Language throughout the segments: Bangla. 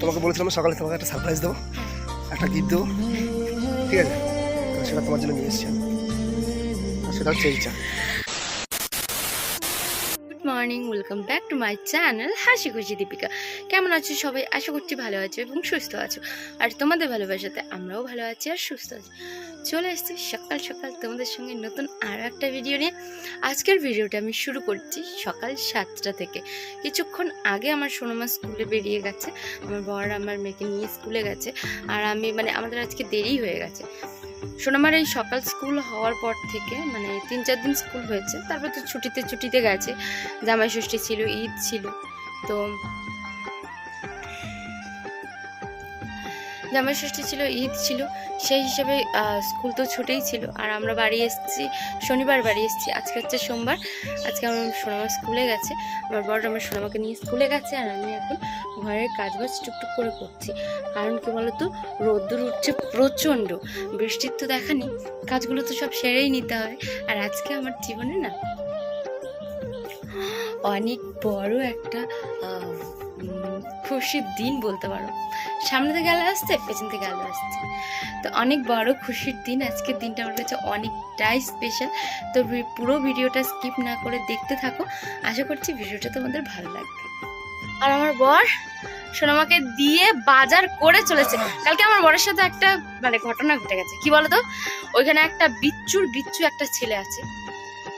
তোমাকে বলেছিলাম সকালে তোমাকে একটা সারপ্রাইজ দেবো, একটা গিফট দেবো। ঠিক আছে? সেটা তোমার জন্য নিয়ে এসেছি সেটা হচ্ছে এই চা। Morning welcome back to my channel হাসি খুশি দীপিকা। কেমন আছো সবাই? আশা করছি ভালো আছো এবং সুস্থ আছো। আর তোমাদের ভালোবাসাতে আমরাও ভালো আছি আর সুস্থ আছি। চলে এসেছি সকাল সকাল তোমাদের সঙ্গে নতুন আরও একটা ভিডিও নিয়ে। আজকের ভিডিওটা আমি শুরু করছি সকাল সাতটা থেকে। কিছুক্ষণ আগে আমার সোনামা স্কুলে বেরিয়ে গেছে, আমার বর আমার মেয়েকে নিয়ে স্কুলে গেছে, আর আমি মানে আমাদের আজকে দেরি হয়ে গেছে। সোনামার এই সকাল স্কুল হওয়ার পর থেকে মানে তিন চার দিন স্কুল হয়েছে, তারপর তো ছুটিতে ছুটিতে গেছে জামাই ষষ্ঠী ছিল, ঈদ ছিল, তো জামাই ষষ্ঠী ছিল, ঈদ ছিল, সেই হিসাবে স্কুল তো ছুটেই ছিল। আর আমরা বাড়ি এসেছি, শনিবার বাড়ি এসেছি। আজকে হচ্ছে সোমবার। আজকে আমার সোনামা স্কুলে গেছে। আমার বড় আমার সোনামাকে নিয়ে স্কুলে গেছে আর আমি এখন ঘরের কাজ কাজবাজ টুকটুক করে করছি। কারণ কি বলতো? রোদ্দুর উঠছে প্রচণ্ড। বৃষ্টির তো দেখানি কাজগুলো তো সব সেরেই নিতে হবে আর আজকে আমার জীবনে না অনেক বড় একটা খুশির দিন বলতে পারো। সামনে থেকে আলো আসছে, পেছন থেকে আলো আসছে। তো অনেক বড় খুশির দিন। আজকের দিনটা আমার কাছে অনেকটাই স্পেশাল তো পুরো ভিডিওটা স্কিপ না করে দেখতে থাকো। আশা করছি ভিডিওটা তোমাদের ভালো লাগবে। আর আমার বর সোনামাকে দিয়ে বাজার করে চলেছে। কালকে আমার বরের সাথে একটা মানে ঘটনা ঘটে গেছে। কি বলতো? ওইখানে একটা বিচ্ছুর বিচ্ছু একটা ছেলে আছে।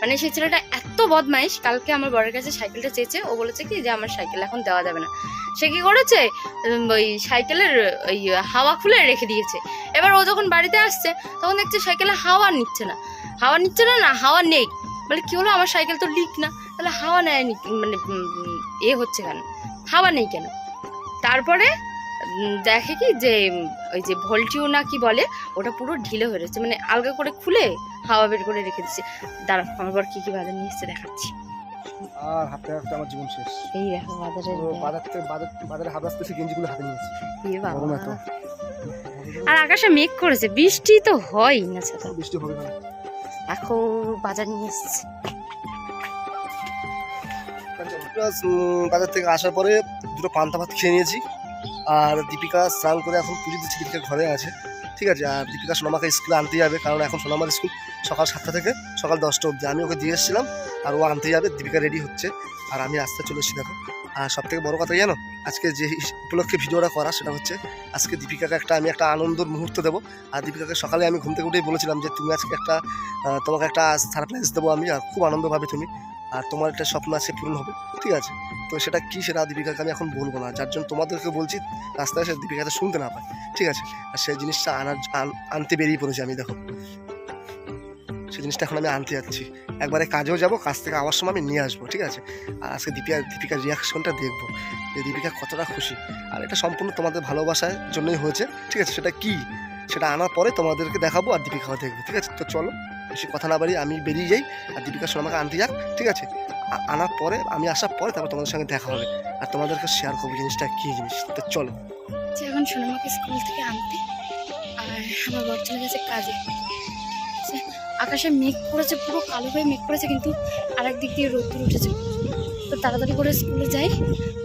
মানে সেই ছেলেটা এত বদমাইশ, কালকে আমার বরের কাছে সাইকেলটা চেয়েছে, ও বলেছে কি যে আমার সাইকেল এখন দেওয়া যাবে না। সে কি করেছে? ওই সাইকেলের ওই হাওয়া খুলে রেখে দিয়েছে। এবার ও যখন বাড়িতে আসছে, তখন দেখছে সাইকেলে হাওয়া নিচ্ছে না। হাওয়া নিচ্ছে না না, হাওয়া নেই। বলে, কি হলো? আমার সাইকেল তো লিক না। তাহলে হাওয়া নেয়নি মানে এ হচ্ছে কেন? হাওয়া নেই কেন? তারপরে দেখে কি যে ওই যে ভোল্টিও না কি বলে ওটা পুরো ঢিলে হয়ে রয়েছে। মানে আলগা করে খুলে হাওয়া বের করে রেখে দিচ্ছে দাঁড়া আমার বর কি কি বাজার নিয়ে এসছে দেখাচ্ছি। আর হাতে হাতে আমার জীবন শেষ। এই দেখো বাজারের পুরো বাজার থেকে বাজার বাজারে হাত আসতেছে গেঞ্জিগুলো হাতে নিয়েছি ইয়ে বাবা। আর আকাশে মেঘ করেছে বৃষ্টি তো হয় না ছাতা। বৃষ্টি হবে না। এখন বাজার নিয়ে এসছে। বাজার থেকে আসার পরে দুটো পান্তা ভাত খেয়ে নিয়েছি। আর দীপিকা স্নান করে এখন পুজো দিচ্ছে, দীপিকা ঘরে আছে। ঠিক আছে, আর দীপিকা সোনামাকে স্কুলে আনতে যাবে, কারণ এখন সোনামার স্কুল সকাল সাতটা থেকে সকাল দশটা অবধি। আমি ওকে দিয়ে এসেছিলাম, আর ও আনতে যাবে, দীপিকা রেডি হচ্ছে। আর আমি রাস্তায় চলে এসেছি, দেখো। আর সব থেকে বড়ো কথা জানো, আজকে যে উপলক্ষে ভিডিওটা করা, সেটা হচ্ছে আজকে দীপিকাকে একটা, আমি একটা আনন্দর মুহূর্ত দেবো। আর দীপিকাকে সকালে আমি ঘুম থেকে উঠেই বলেছিলাম যে, তুমি আজকে একটা তোমাকে একটা সারপ্রাইজ দেবো আমি, আর খুব আনন্দ পাবে তুমি আর তোমার একটা স্বপ্ন আছে পূরণ হবে, ঠিক আছে? তো সেটা কি সেটা দীপিকাকে আমি এখন বলব না। যার জন্য তোমাদেরকে বলছি, রাস্তায় এসে দীপিকাতে শুনতে না পায়, ঠিক আছে? আর সেই জিনিসটা আনার আনতে বেরিয়ে পড়েছি আমি, দেখো। সেই জিনিসটা এখন আমি আনতে যাচ্ছি। একবারে কাজেও যাব, কাজ থেকে আওয়ার সময় আমি নিয়ে আসব, ঠিক আছে? আর আজকে দীপিকা, দীপিকার রিয়াকশনটা দেখব, যে দীপিকা কতটা খুশি। আর এটা সম্পূর্ণ তোমাদের ভালোবাসার জন্যই হয়েছে, ঠিক আছে? সেটা কি? সেটা আনার পরে তোমাদেরকে দেখাবো আর দীপিকাও দেখব, ঠিক আছে? তো চলো। বেশি কথা না বাড়ি আমি বেরিয়ে যাই আর দীপিকা শর্মাকে আনতে যাক, ঠিক আছে? আনার পরে আমি আসার পরে তারপর তোমাদের সঙ্গে দেখা হবে। আর তোমাদেরকে শেয়ার করব জিনিসটা, কী জিনিস? তো চলো। এখন সোনামাকে স্কুল থেকে আনতে, আর আমার বর চলে গেছে কাজে। আকাশে মেঘ করেছে, পুরো কালো হয়ে মেঘ করেছে, কিন্তু আরেক দিক দিয়ে রোদ্দুর উঠেছে। তো তাড়াতাড়ি করে স্কুলে যাই,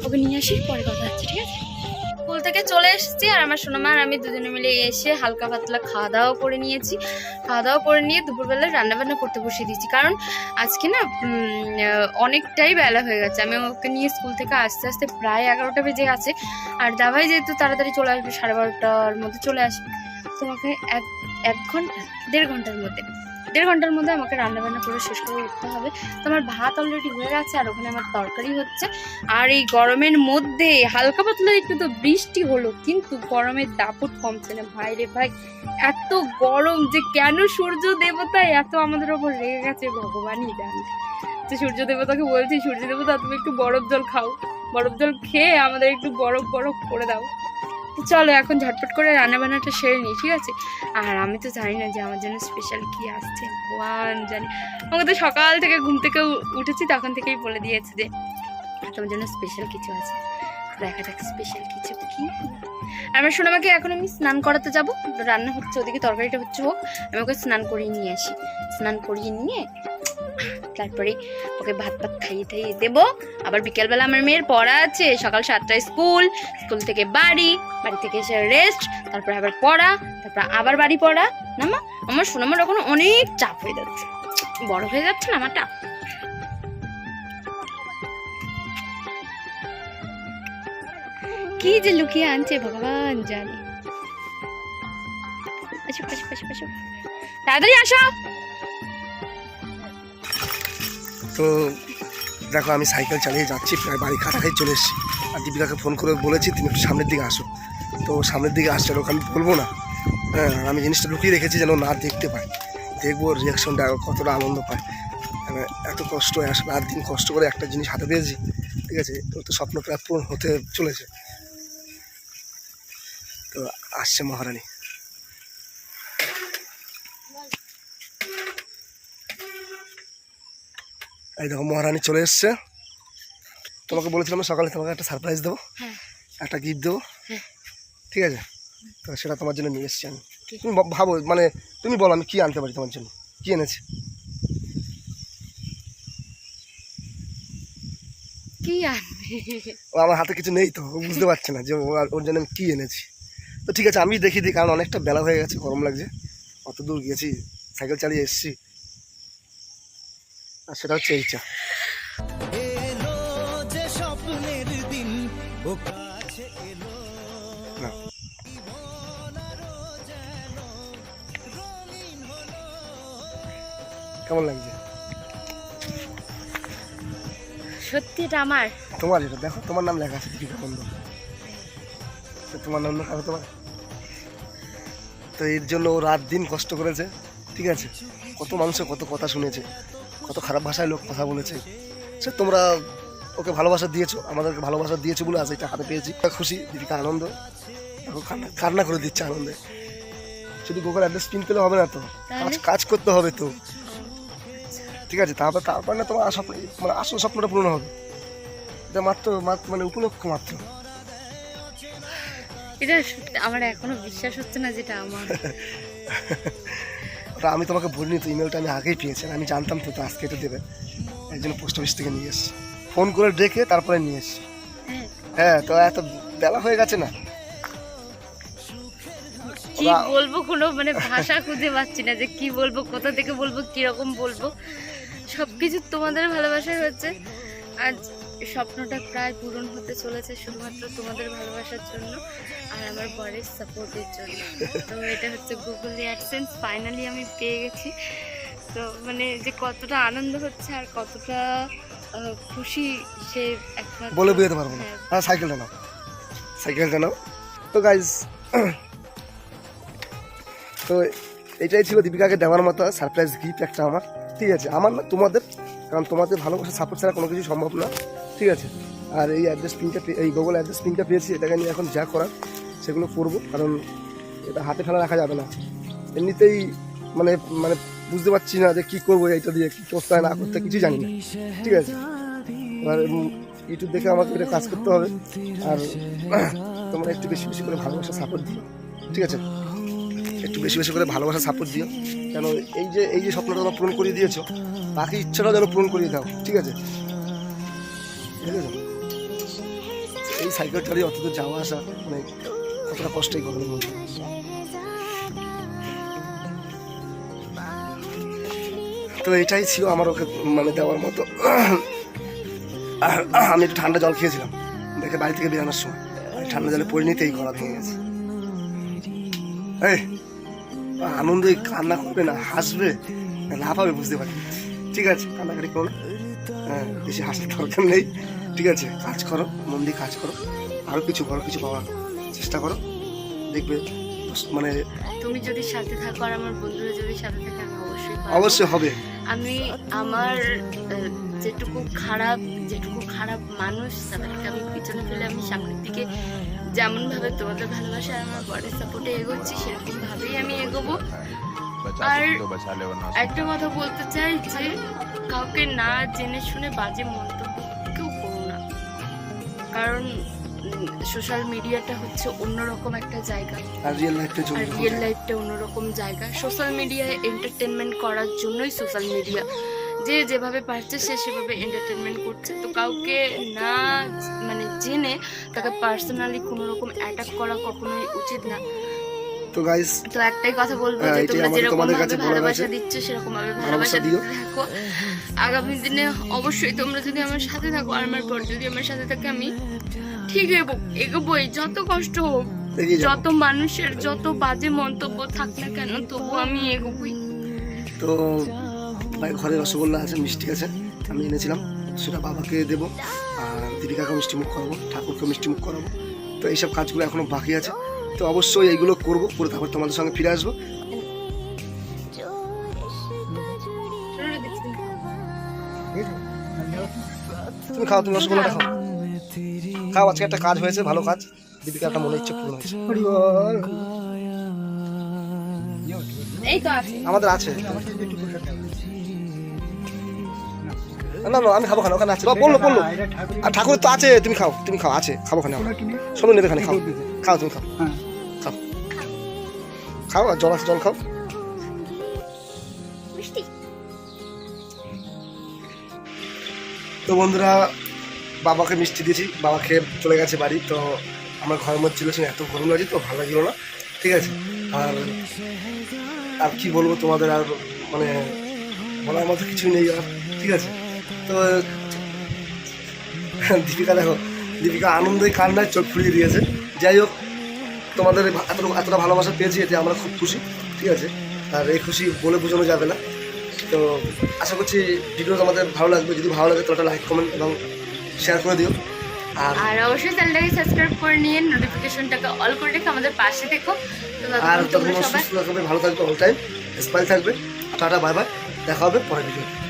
ওকে নিয়ে আসি, পরে কথা হচ্ছে, ঠিক আছে? থেকে চলে এসেছি আর আমার সোনামা আর আমি দুজনে মিলে এসে হালকা পাতলা খাওয়া দাওয়া করে নিয়েছি। খাওয়া দাওয়া করে নিয়ে দুপুরবেলা রান্নাবান্না করতে বসিয়ে দিয়েছি। কারণ আজকে না অনেকটাই বেলা হয়ে গেছে। আমি ওকে নিয়ে স্কুল থেকে আস্তে আস্তে প্রায় এগারোটা বেজে গেছে। আর দাভাই যেহেতু তাড়াতাড়ি চলে আসবে, সাড়ে বারোটার মধ্যে চলে আসবে। তোমাকে এক এক ঘণ্টা, দেড় ঘণ্টার মধ্যে। দেড় ঘণ্টার মধ্যে আমাকে রান্না বান্না করে শেষ করে উঠতে হবে। তো আমার ভাত অলরেডি হয়ে গেছে আর ওখানে আমার তরকারি হচ্ছে। আর এই গরমের মধ্যে হালকা পাতলা একটু তো বৃষ্টি হলো, কিন্তু গরমের দাপট কমছে না। ভাই রে ভাই, এত গরম যে কেন সূর্য দেবতা এত আমাদের ওপর রেগে গেছে ভগবানই জানে। তো সূর্য দেবতাকে বলছি, সূর্য দেবতা তুমি একটু বরফ জল খাও। বরফ জল খেয়ে আমাদের একটু বরফ বরফ করে দাও। চলো এখন ঝটপট করে রান্না বান্নাটা সেরে নিই, ঠিক আছে? আর আমি তো জানি না যে আমার জন্য স্পেশাল কি আসছে। ভগবান জানি। আমাকে তো সকাল থেকে ঘুম থেকে উঠেছি, তখন থেকেই বলে দিয়েছে যে তোমার জন্য স্পেশাল কিছু আছে। দেখা যাক স্পেশাল কিছু কি। আমার সোনামাকে এখন আমি স্নান করাতে যাব। রান্না হচ্ছে ওদিকে, তরকারিটা হচ্ছে হোক আমি ওকে স্নান করিয়ে নিয়ে আসি। স্নান করিয়ে নিয়ে তারপরে ওকে ভাত ভাত খাইয়ে টাইয়ে দেবো। আবার বিকেলবেলা আমার মেয়ের পড়া আছে, সকাল সাতটায় স্কুল স্কুল থেকে বাড়ি বাড়ি থেকে এসে রেস্ট তারপরে আবার পড়া, তারপর আবার বাড়ি পড়া। না মা আমার সোনামার এখন অনেক চাপ হয়ে যাচ্ছে। বড় হয়ে যাচ্ছে না, আমারটা? কি যে লুকিয়ে আনছে ভগবান জানে। আসো তাড়াতাড়ি আসো। তো দেখো, আমি সাইকেল চালিয়ে যাচ্ছি, প্রায় বাড়ি কাছাকাছি চলে এসেছি। আর দীপিকাকে ফোন করে বলেছি, তুমি একটু সামনের দিকে আসো। তো সামনের দিকে আসছে ওকে আমি বলব না। হ্যাঁ আমি জিনিসটা লুকিয়ে রেখেছি যেন না দেখতে পাই দেখব রিয়াকশনটা কতটা আনন্দ পায়। মানে এত কষ্ট রাত দিন কষ্ট করে একটা জিনিস হাতে পেয়েছি ঠিক আছে? তো তো স্বপ্নটা পূরণ হতে চলেছে। তো আসছে মহারানী। এই দেখো মহারানী চলে এসছে। তোমাকে বলেছিলাম সকালে তোমাকে একটা সারপ্রাইজ দেবো। হ্যাঁ। একটা গিফট দেবো। হ্যাঁ। ঠিক আছে? তো সেটা তোমার জন্য নিয়ে এসছি আমি। তুমি ভাবো মানে তুমি বলো আমি কি আনতে পারি তোমার জন্য? কী এনেছি? কি আনবে? ও আমার হাতে কিছু নেই তো বুঝতে পারছে না যে ওর জন্য আমি কী এনেছি। তো ঠিক আছে আমি দেখি দিই কারণ অনেকটা বেলা হয়ে গেছে গরম লাগছে। অত দূর গেছি সাইকেল চালিয়ে এসেছি। আর সেটা হচ্ছে এইটা। এলো যে স্বপ্নের দিন ও কাছে এলো। না। কেমন লাগছে? সত্যি এটা আমার। তোমার এটা দেখো তোমার নাম লেখা আছে দীপিকা বন্ধু তোমার নাম লেখা তোমার তো এর জন্য ও রাত দিন কষ্ট করেছে ঠিক আছে? কত মানুষের কত কথা শুনেছে কত খারাপ ভাষায় লোক কথা বলেছে। সে তোমরা ওকে ভালোবাসা দিয়েছ আমাদেরকে ভালোবাসা দিয়েছ বলে আজ এটা হাতে পেয়েছি। খুশি দীপিকা আনন্দ। এখন কান্না কান্না করে দিচ্ছে আনন্দে। শুধু গুগল অ্যাড্রেস পিন পেলে হবে না তো? কাজ কাজ করতে হবে তো। ঠিক আছে তারপর তারপর না তোমার স্বপ্ন মানে আসল স্বপ্নটা পূরণ হবে। এটা মাত্র মাত্র মানে উপলক্ষ মাত্র। এটা আমার এখনও বিশ্বাস হচ্ছে না যেটা আমার। ওটা আমি তোমাকে বলিনি তো ইমেলটা আমি আগেই পেয়েছি আমি জানতাম তো আজকে এটা দেবে। এই জন্য পোস্ট অফিস থেকে নিয়ে এসছি। ফোন করে ডেকে তারপরে নিয়ে এসছি। হ্যাঁ। হ্যাঁ তো এত বেলা হয়ে গেছে না? কি বলব কোনো মানে ভাষা খুঁজে পাচ্ছি না যে কি বলব কোথা থেকে বলব কীরকম বলব। সবকিছু তোমাদের ভালোবাসায় হচ্ছে। আজ স্বপ্নটা প্রায় পূরণ হতে চলেছে শুধুমাত্র তোমাদের ভালোবাসার জন্য আর আমার বরের সাপোর্টের জন্য। তো এটা হচ্ছে গুগল অ্যাডসেন্স ফাইনালি আমি পেয়ে গেছি। তো মানে যে কতটা আনন্দ হচ্ছে আর কতটা খুশি সে একমাত্র বলে বুঝতে পারব না। হ্যাঁ। হ্যাঁ সাইকেলটা নাও। সাইকেলটা নাও। তো গাইজ তো এটাই ছিল দীপিকাকে দেওয়ার মতো সারপ্রাইজ গিফট একটা আমার। ঠিক আছে আমার না তোমাদের কারণ তোমাদের ভালোবাসা সাপোর্ট ছাড়া কোনো কিছু সম্ভব না। ঠিক আছে? আর এই অ্যাড্রেস পিনটা এই গুগল অ্যাড্রেস পিনটা পেয়েছি এটাকে নিয়ে এখন যা করার সেগুলো করব কারণ এটা হাতে ফেলা রাখা যাবে না। এমনিতেই মানে মানে বুঝতে পারছি না যে কী করব এইটা দিয়ে কী করতে হয় না করতে কিছুই জানি না। ঠিক আছে? উম, ইউটিউব দেখে আমাকে এটা কাজ করতে হবে। আর তোমরা একটু বেশি বেশি করে ভালোবাসা সাপোর্ট দিও। ঠিক আছে? একটু বেশি বেশি করে ভালোবাসা সাপোর্ট দিও। কেন এই যে এই যে স্বপ্নটা তোমরা পূরণ করিয়ে দিয়েছ, বাকি ইচ্ছাটাও যেন পূরণ করিয়ে দাও, ঠিক আছে? এই সাইকেল চালিয়ে অতদূর যাওয়া আসা মানে কতটা কষ্টই মধ্যে তো এটাই ছিল আমার ওকে মানে দেওয়ার মতো। আর আমি একটু ঠান্ডা জল খেয়েছিলাম, দেখে বাড়ি থেকে বেরানোর সময়। ঠান্ডা জলে নিতেই গলা ভেঙে গেছে। এই আনন্দে কান্না করবে না হাসবে না লাফাবে বুঝতে পারি ঠিক আছে কান্নাকাটি করো হ্যাঁ বেশি হাসার দরকার নেই। ঠিক আছে কাজ করো মন দিয়ে কাজ করো। আরও কিছু বড় কিছু পাওয়ার চেষ্টা করো। দেখবে মানে তুমি যদি সাথে থাকো আর আমার বন্ধুরা যদি সাথে থাকে আমি অবশ্যই অবশ্যই হবে। আমি আমার যেটুকু খারাপ যেটুকু খারাপ মানুষ তাদেরকে আমি পিছনে ফেলে আমি সামনের দিকে যেমনভাবে তোমাদের ভালোবাসা আর আমার বডি সাপোর্টে এগোচ্ছি সেরকমভাবেই আমি এগোবো। আর একটা কথা বলতে চাই যে কাউকে না জেনে শুনে বাজে মন্তব্য কেউ করো না। কারণ সোশ্যাল মিডিয়াটা হচ্ছে অন্যরকম একটা জায়গা। আর রিয়েল লাইফটা আর রিয়েল লাইফটা অন্যরকম জায়গা। সোশ্যাল মিডিয়ায় এন্টারটেনমেন্ট করার জন্যই সোশ্যাল মিডিয়া যে যেভাবে পারছে সে সেভাবে এন্টারটেনমেন্ট করছে। তো কাউকে না মানে জেনে তাকে পার্সোনালি কোনো রকম অ্যাটাক করা কখনোই উচিত না। তো গাইস তো একটাই কথা বলব হ্যাঁ, যে তোমরা যেরকম ভাবে ভালোবাসা দিচ্ছ সেরকম ভাবে ভালোবাসা দিও। থাকো আগামী দিনে অবশ্যই তোমরা যদি আমার সাথে থাকো আর আমার যদি আমার সাথে থাকে আমি ঠিক এগোবই। যত কষ্ট হোক যত মানুষের যত বাজে মন্তব্য থাক না কেন তবু আমি এগোবই। তো ভাই ঘরে রসগোল্লা আছে মিষ্টি আছে আমি এনেছিলাম। সেটা বাবাকে দেবো আর দীপিকাকে মিষ্টি মুখ করাবো ঠাকুরকে মিষ্টি মুখ করাবো। তো এইসব কাজগুলো এখনও বাকি আছে। তো অবশ্যই এইগুলো করব করে তারপর তোমাদের সঙ্গে ফিরে আসব। তুমি খাও তুমি রসগোল্লাটা খাও। খাও আজকে একটা কাজ হয়েছে ভালো কাজ। দীপিকা একটা মনে ইচ্ছে পূরণ হয়েছে। আমাদের আছে। না না আমি খাব খানা ওখানে আছে। বলল বলল। আর ঠাকুর তো আছে তুমি খাও তুমি খাও আছে খাব খানে। আমার শোনো নেবে খানে খাও। খাও তুমি খাও। খাও। খাও আর জল আছে জল খাও। তো বন্ধুরা বাবাকে মিষ্টি দিয়েছি। বাবা খেয়ে চলে গেছে বাড়ি তো আমার ঘরের মধ্যে ছিল এত গরম লাগছে তো ভালো লাগল না। ঠিক আছে। আর আর কি বলব তোমাদের আর মানে বলার মতো কিছুই নেই আর ঠিক আছে। তো দীপিকা দেখো দীপিকা আনন্দে কান্নায় চোখ ফুরিয়ে দিয়েছে। যাই হোক তোমাদের এত এতটা ভালোবাসা পেয়েছি এতে আমরা খুব খুশি ঠিক আছে? আর এই খুশি বলে বোঝানো যাবে না। তো আশা করছি ভিডিও তোমাদের ভালো লাগবে। যদি ভালো লাগে তো একটা লাইক কমেন্ট এবং শেয়ার করে দিও। আর অবশ্যই চ্যানেলটাকে সাবস্ক্রাইব করে নিয়ে নোটিফিকেশনটাকে অল করে রেখে আমাদের পাশে দেখো আর তখন সুস্থ থাকবে ভালো থাকবে অল টাইম স্মাইল থাকবে। টাটা বাই বাই দেখা হবে পরের ভিডিও